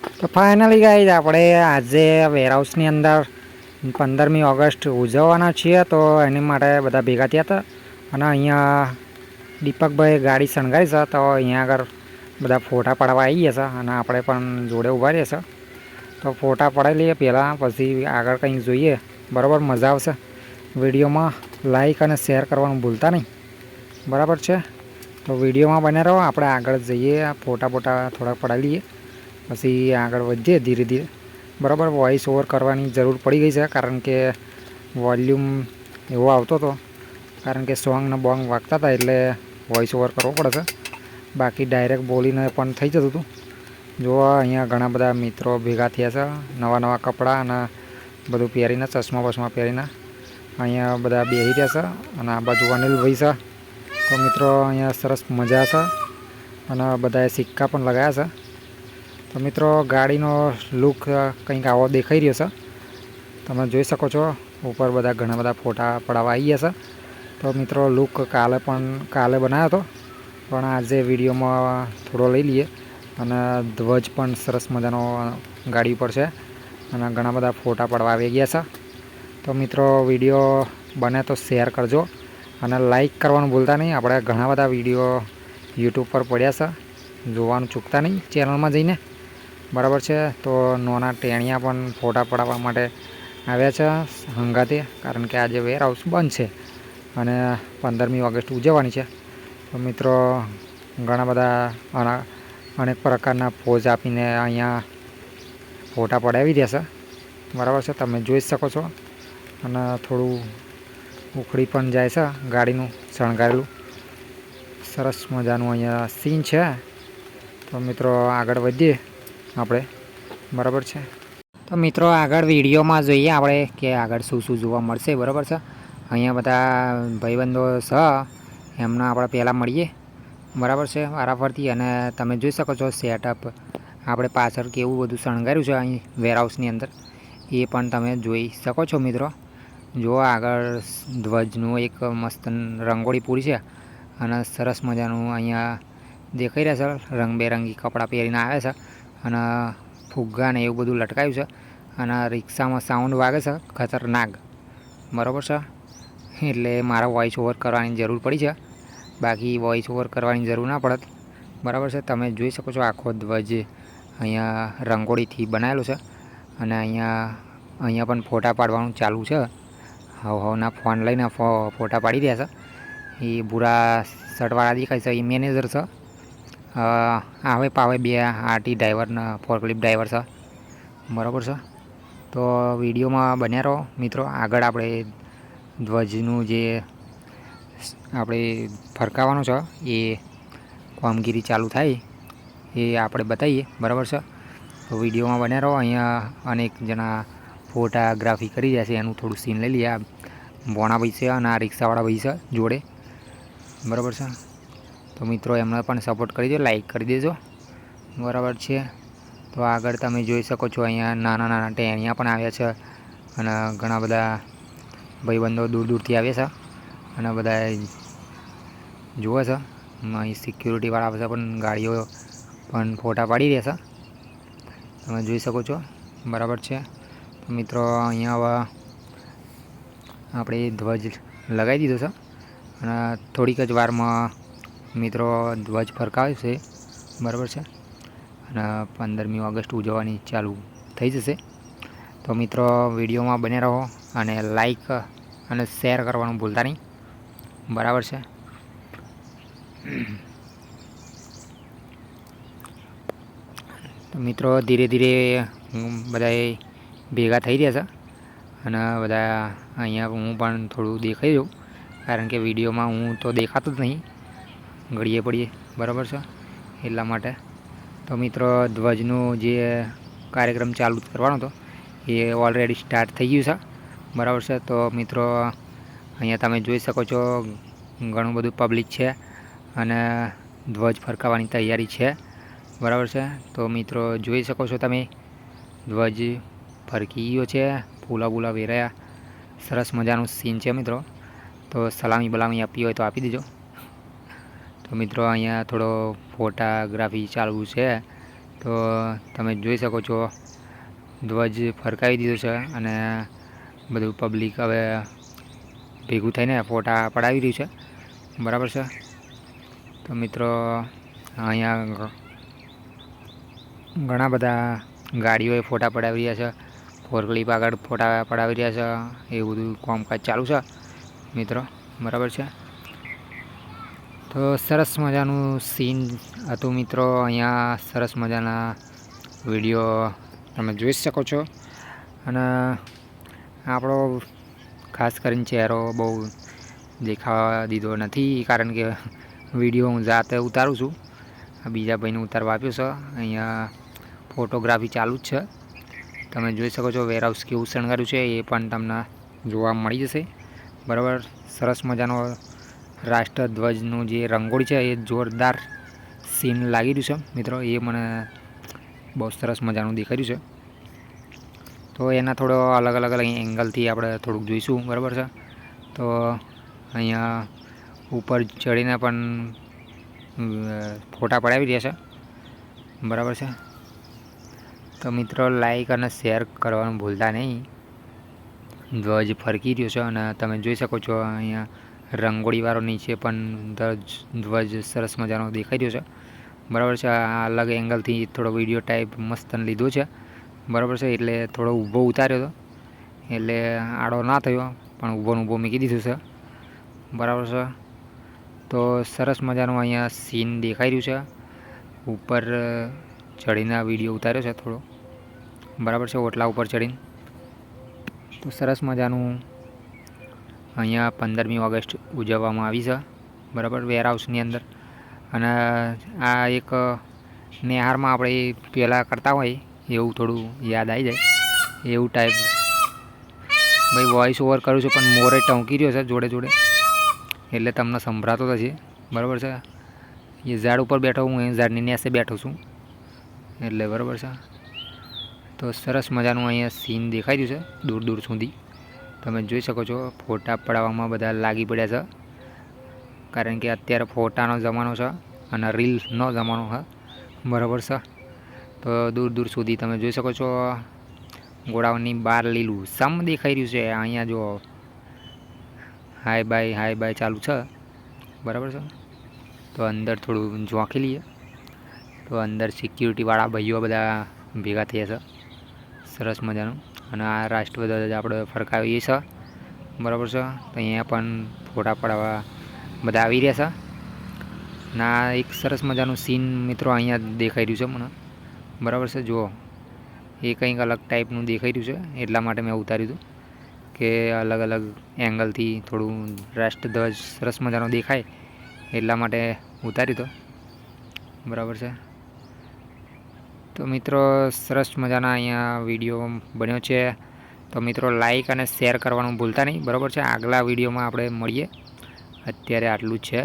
તો ફાઇનલી ગાઈ આપણે આજે વેરહાઉસની અંદર પંદરમી ઓગસ્ટ ઉજવવાના છીએ, તો એની માટે બધા ભેગા થયા હતા. અને અહીંયા દીપકભાઈ ગાડી શણગારી છે, તો અહીંયા આગળ બધા ફોટા પાડવા આવી ગયા છે અને આપણે પણ જોડે ઊભા રહીએ છે. તો ફોટા પડાવી લઈએ પહેલાં, પછી આગળ કંઈક જોઈએ. બરાબર મજા આવશે. વિડીયોમાં લાઈક અને શેર કરવાનું ભૂલતા નહીં. બરાબર છે? તો વિડીયોમાં બને રહો, આપણે આગળ જઈએ, ફોટા ફોટા થોડાક પડાવી લઈએ. પછી આગળ વધીએ ધીરે ધીરે. બરાબર વોઇસ ઓવર કરવાની જરૂર પડી ગઈ છે, કારણ કે વોલ્યુમ એવો આવતો હતો. કારણ કે સોંગને બોંગ વાગતા હતા એટલે વોઇસ ઓવર કરવો પડે છે. બાકી ડાયરેક્ટ બોલીને પણ થઈ જતું હતું. જો અહીંયા ઘણા બધા મિત્રો ભેગા થયા છે, નવા નવા કપડાં અને બધું પહેરીને, ચશ્મા બસમા પહેરીને અહીંયા બધા બેસી રહ્યા છે અને આ બાજુ અનિલભાઈ છે. તો મિત્રો અહીંયા સરસ મજા છે અને બધાએ સિક્કા પણ લગાવ્યા છે. તો મિત્રો, ગાડીનો લુક કંઈક આવો દેખાઈ રહ્યો છે. તમે જોઈ શકો છો, ઉપર બધા ઘણા બધા ફોટા પડાવવા આવી ગયા છે. તો મિત્રો લુક કાલે પણ, કાલે બનાવ્યો હતો. પણ આજે વિડીયોમાં થોડો લઈ લઈએ. અને ધ્વજ પણ સરસ મજાનો ગાડી ઉપર છે. અને ઘણા બધા ફોટા પડવા આવી ગયા છે. તો મિત્રો, વીડિયો બને તો શેર કરજો. અને લાઈક કરવાનું ભૂલતા નહીં. આપણે ઘણા બધા વીડિયો યુટ્યુબ પર પડ્યા છે. જોવાનું ચૂકતા નહીં ચેનલમાં જઈને. બરાબર છે? તો નોના ટેણિયા પણ ફોટા પડાવવા માટે આવ્યા છે હંગાતે, કારણ કે આજે વેર હાઉસ બંધ છે અને પંદરમી ઓગસ્ટ ઉજવવાની છે. તો મિત્રો, ઘણા બધા અનેક પ્રકારના પોઝ આપીને અહીંયા ફોટા પડાવી દેશે બરાબર છે? તમે જોઈ શકો છો. અને થોડું ઉખડી પણ જાય છે ગાડીનું, શણગારેલું. સરસ મજાનું અહીંયા સીન છે. તો મિત્રો આગળ વધીએ. આપણે. બરાબર છે? તો મિત્રો, આગળ વિડીયોમાં જોઈએ આપણે કે આગળ શું શું જોવા મળશે, બરાબર છે? અહીંયા બધા ભાઈબંધો છે એમના આપણે પહેલાં મળીએ. બરાબર છે? વારાફરતી અને તમે જોઈ શકો છો સેટઅપ આપણે પાછળ કેવું બધું શણગાર્યું છે અહીં વેરહાઉસની અંદર. એ પણ તમે જોઈ શકો છો મિત્રો. જો આગળ ધ્વજનું એક મસ્ત રંગોળી પૂરી છે અને સરસ મજાનું અહીંયા દેખાઈ રહ્યા છે. રંગબેરંગી કપડાં પહેરીને આવે છે. અને ફુગ્ગા ને એવું બધું લટકાયું છે. અને રિક્ષામાં સાઉન્ડ વાગે છે, ખતરનાક. બરાબર છે? એટલે મારે વોઇસ ઓવર કરવાની જરૂર પડી છે. બાકી વોઇસ ઓવર કરવાની જરૂર ના પડત. બરાબર છે? તમે જોઈ શકો છો આખો ધ્વજ અહીંયા રંગોળીથી બનાવેલો છે. અને અહીંયા અહીંયા પણ ફોટા પાડવાનું ચાલુ છે. હવ હવના ફોન લઈને ફોટા પાડી રહ્યા છે. એ ભૂરા શર્ટવાળા દેખાય છે, એ મેનેજર છે. આવે પાવે બે આરટી ડ્રાઈવરના ફોરક્લિપ ડ્રાઈવર છે. બરાબર છે? તો વિડીયોમાં બન્યા રહો મિત્રો. આગળ આપણે ધ્વજનું જે આપણે ફરકાવવાનું છે, એ કામગીરી ચાલુ થાય, એ આપણે બતાવીએ. બરાબર છે? તો વિડીયોમાં બન્યા રહો. અહીંયા અનેક જણા ફોટાગ્રાફી કરી રહ્યા છે. એનું થોડું સીન લઈ લઈએ. આ બોણા ભાઈ છે અને આ રિક્ષાવાળા ભાઈ છે જોડે. બરાબર છે? તો મિત્રો, એમને પણ સપોર્ટ કરી દો લાઇક કરી દેજો. બરાબર છે. તો આગળ તમે જોઈ શકો છો, અહીંયા નાના નાના ટેણિયા પણ આવ્યા છે અને ઘણા બધા ભાઈબંધો દૂર દૂરથી આવ્યા છે અને બધા જુએ છે. અહીં સિક્યુરિટીવાળા બધા પણ ગાડીઓ પણ ફોટા પાડી રહ્યા છે. તમે જોઈ શકો છો. બરાબર છે. તો મિત્રો, અહીંયા હવે આપણે ધ્વજ લગાવી દીધો છે. અને થોડીક જ વારમાં મિત્રો ધ્વજ ફરકાવશે બરાબર છે? અને પંદરમી ઓગસ્ટ ઉજવવાની ચાલુ થઈ જશે. તો મિત્રો વિડીયોમાં બને રહો અને લાઈક અને શેર કરવાનું ભૂલતા નહીં. બરાબર છે? તો મિત્રો ધીરે ધીરે બધાએ ભેગા થઈ રહ્યા છે. અને બધા અહીંયા હું પણ થોડું દેખાઈ જાઉં કારણ કે વિડીયોમાં હું તો દેખાતો જ નહીં. ઘડીએ પડીએ, બરાબર છે? એટલા માટે. તો મિત્રો, ધ્વજનું જે કાર્યક્રમ ચાલુ કરવાનો હતો, એ ઓલરેડી સ્ટાર્ટ થઈ ગયું છે. બરાબર છે? તો મિત્રો, અહીંયા તમે જોઈ શકો છો, ઘણું બધું પબ્લિક છે અને ધ્વજ ફરકાવવાની તૈયારી છે. બરાબર છે? તો મિત્રો, જોઈ શકો છો તમે, ધ્વજ ફરકી ગયો છે, ફૂલા બુલા વેરાયા. સરસ મજાનું સીન છે મિત્રો. તો સલામી બલામી આપી હોય તો આપી દેજો. તો મિત્રો અહીંયા થોડો ફોટાગ્રાફી ચાલવું છે. તો તમે જોઈ શકો છો, ધ્વજ ફરકાવી દીધો છે અને બધું પબ્લિક હવે ભેગું થઈને ફોટા પડાવી રહ્યું છે. બરાબર છે? તો મિત્રો અહીંયા ઘણા બધા ગાડીઓએ ફોટા પડાવી રહ્યા છે. ફોરકલીપ આગળ ફોટા પડાવી રહ્યા છે. એવું બધું કામકાજ ચાલુ છે મિત્રો. બરાબર છે? તો સરસ મજાનું સીન હતું મિત્રો. અહીંયા સરસ મજાના વીડિયો તમે જોઈ શકો છો. અને આપણો ખાસ કરીને ચહેરો બહુ દેખાવા દીધો નથી, કારણ કે વીડિયો હું જાતે ઉતારું છું. બીજા ભાઈને ઉતારવા આપ્યો છે. અહીંયા ફોટોગ્રાફી ચાલુ જ છે. તમે જોઈ શકો છો વેરહાઉસ કેવું શણગાર્યું છે, એ પણ તમને જોવા મળી જશે. બરાબર? સરસ મજાનો રાષ્ટ્રધ્વજનું જે રંગોળી છે એ જોરદાર સીન લાગી રહ્યું છે. મિત્રો, એ મને બહુ સરસ મજાનું દેખાઈ રહ્યું છે. તો એના થોડો અલગ અલગ અલગ એંગલથી આપણે થોડુંક જોઈશું, બરાબર છે? તો અહીંયા ઉપર ચડીને પણ ફોટા પડાવી રહ્યા છે. બરાબર છે? તો મિત્રો લાઈક અને શેર કરવાનું ભૂલતા નહીં. ધ્વજ ફરકી રહ્યો છે અને તમે જોઈ શકો છો અહીંયા રંગોળીવાળો નીચે પણ ધ્વજ ધ્વજ સરસ મજાનો દેખાઈ રહ્યો છે. બરાબર છે, આ અલગ એંગલથી થોડો વીડિયો ટાઈપ મસ્ત લીધો છે. બરાબર છે, એટલે થોડો ઊભો ઉતાર્યો હતો. એટલે આડો ના થયો, પણ ઊભો ને ઊભો મૂકી દીધું છે. બરાબર છે. તો સરસ મજાનું અહીંયા સીન દેખાઈ રહ્યું છે. ઉપર ચડીને વીડિયો ઉતાર્યો છે થોડો. બરાબર છે, ઓટલા ઉપર ચડીને તો સરસ મજાનું અહીંયા પંદરમી ઓગસ્ટ ઉજવવામાં આવી છે, બરાબર વેરહાઉસની અંદર. અને આ એક નેહારમાં આપણે પહેલાં કરતા હોય, એવું થોડું યાદ આવી જાય, એવું ટાઈપ ભાઈ વોઇસ ઓવર કરું છું, પણ મોરે ટંકી રહ્યો છે જોડે જોડે. એટલે તમને સંભળાતો જ બરાબર છે. એ ઝાડ ઉપર બેઠો હું, એ ઝાડની નેસે બેઠો છું. એટલે બરાબર છે. તો સરસ મજાનું અહીંયા સીન દેખાઈ રહ્યું છે, દૂર દૂર સુધી. તમે જોઈ શકો છો, ફોટા પડાવવામાં બધા લાગી પડ્યા છે. કારણ કે અત્યારે ફોટાનો જમાનો છે અને રીલનો જમાનો છે. બરાબર છે? તો દૂર દૂર સુધી તમે જોઈ શકો છો, ગોડાઉનની બહાર લીલું સમ દેખાઈ રહ્યું છે. અહીંયા જો હાય બાય હાય બાય ચાલુ છે. બરાબર છે? તો અંદર થોડું ઝોંકી લઈએ. તો અંદર સિક્યુરિટીવાળા ભાઈઓ બધા ભેગા થયા છે. સરસ મજાનું. અને આ રાષ્ટ્રધ્વજ આપણે ફરકાવીએ છે. બરાબર છે? તો અહીંયા પણ ફોટા પડાવવા બધા આવી રહ્યા છે. ના એક સરસ મજાનું સીન મિત્રો અહીંયા દેખાઈ રહ્યું છે મને. બરાબર છે? જુઓ. એ કંઈક અલગ ટાઈપનું દેખાઈ રહ્યું છે. એટલા માટે મેં ઉતાર્યું હતું કે અલગ અલગ એંગલથી થોડું રાષ્ટ્રધ્વજ સરસ મજાનો દેખાય એટલા માટે ઉતાર્યું તો બરાબર છે? તો મિત્રો, સરસ મજાના અહીંયા વીડિયો બન્યો છે. તો મિત્રો લાઈક અને શેર કરવાનું ભૂલતા નહીં. બરાબર છે? આગલા વિડીયોમાં આપણે મળીએ. અત્યારે આટલું છે.